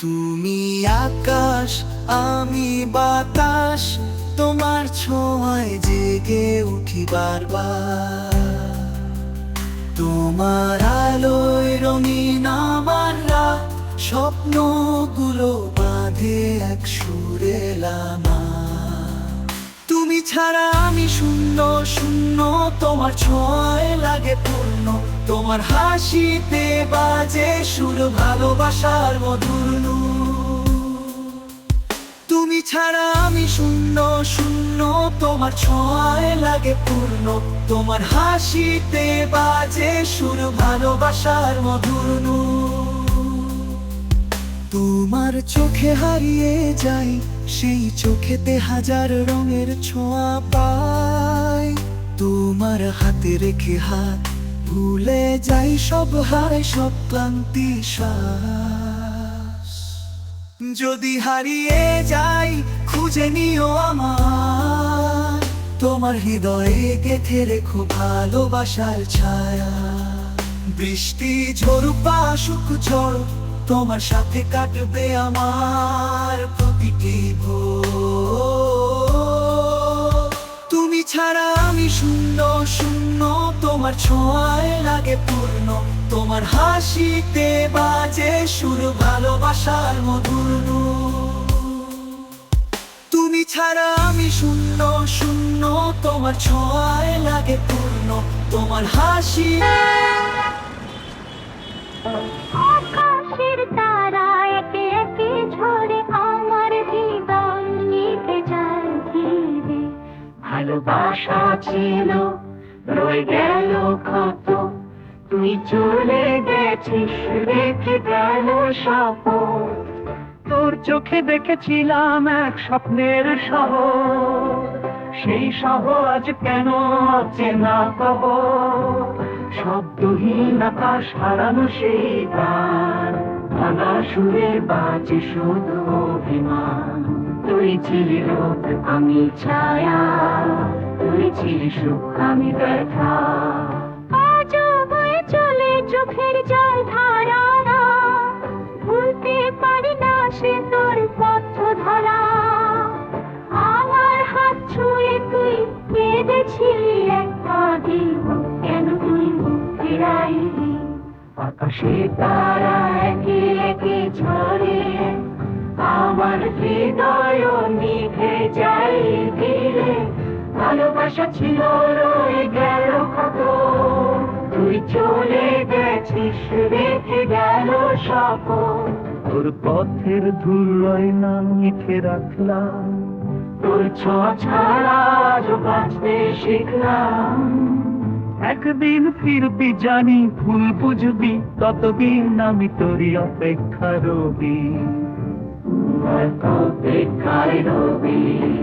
তুমি আকাশ, আমি বাতাস, তোমার ছোঁয়ায় জেগে উঠি বারবার। তোমার আলোয় রঙিন আমার রাত, স্বপ্নগুলো বাঁধে এক সুরে তুমি ছাড়া আমি শূন্য শূন্য, তোমার ছোঁয়ায় লাগে তোমার হাসিতে বাজে সুর, ভালোবাসার মধুর। তুমি ছাড়া আমি শূন্য শূন্য, তোমার ছোঁয়ায় লাগে পূর্ণ তোমার হাসিতে বাজে সুর, ভালোবাসার মধুর। তোমার চোখে হারিয়ে যাই, সেই চোখেতে হাজার রঙের ছোঁয়া পাই তোমার হাতে রেখে হাত ভুলে যাই সব হায় সব ক্লান্তি শ্বাস। যদি হারিয়ে যাই, খুঁজে নিও আমার তোমার হৃদয়ে গেথে রেখো ভালোবাসার ছায়া। বৃষ্টি ঝরুক বা আসুক ঝড়, তোমার সাথে কাটবে আমার তোমার ছোঁয়ায় লাগে পূর্ণ। তোমার হাসিতে বাজে সুর, ভালোবাসার মধুর তুমি ছাড়া আমি শূন্য শূন্য, তোমার ছোঁয়ায় লাগে পূর্ণ। তোমার হাসি ভালোবাসা ছিল রয়ে গেল ক্ষত। তুই চলে গেছিস রেখে গেল তোর চোখে দেখেছিলাম এক স্বপ্নের শহর। সেই শহর আজ কেন অচেনা কব শব্দহীন আকাশ হারানো সেই গান ভাঙা সুরে বাজে শুধু অভিমান। তুই ছিলি রোদ আমি ছায়া, তুই ছিলি সুখ আমি ব্যথা আকাশে তারা একে একে ঝরে আমার হৃদয় নিভে যায় ধীরে ভালোবাসা ছিল, রয়ে গেল কত। তুই চলে গেছিস, রেখে গেল শপথ তোর পথের ধুলোয় নাম লিখে রাখলাম। তোর ছ ছাড়া আজ বাঁচতে শিখলাম। একদিন ফিরবি জানি ভুল বুঝবি ততদিন আমি তোরই অপেক্ষা রবি। অপেক্ষায় রবি।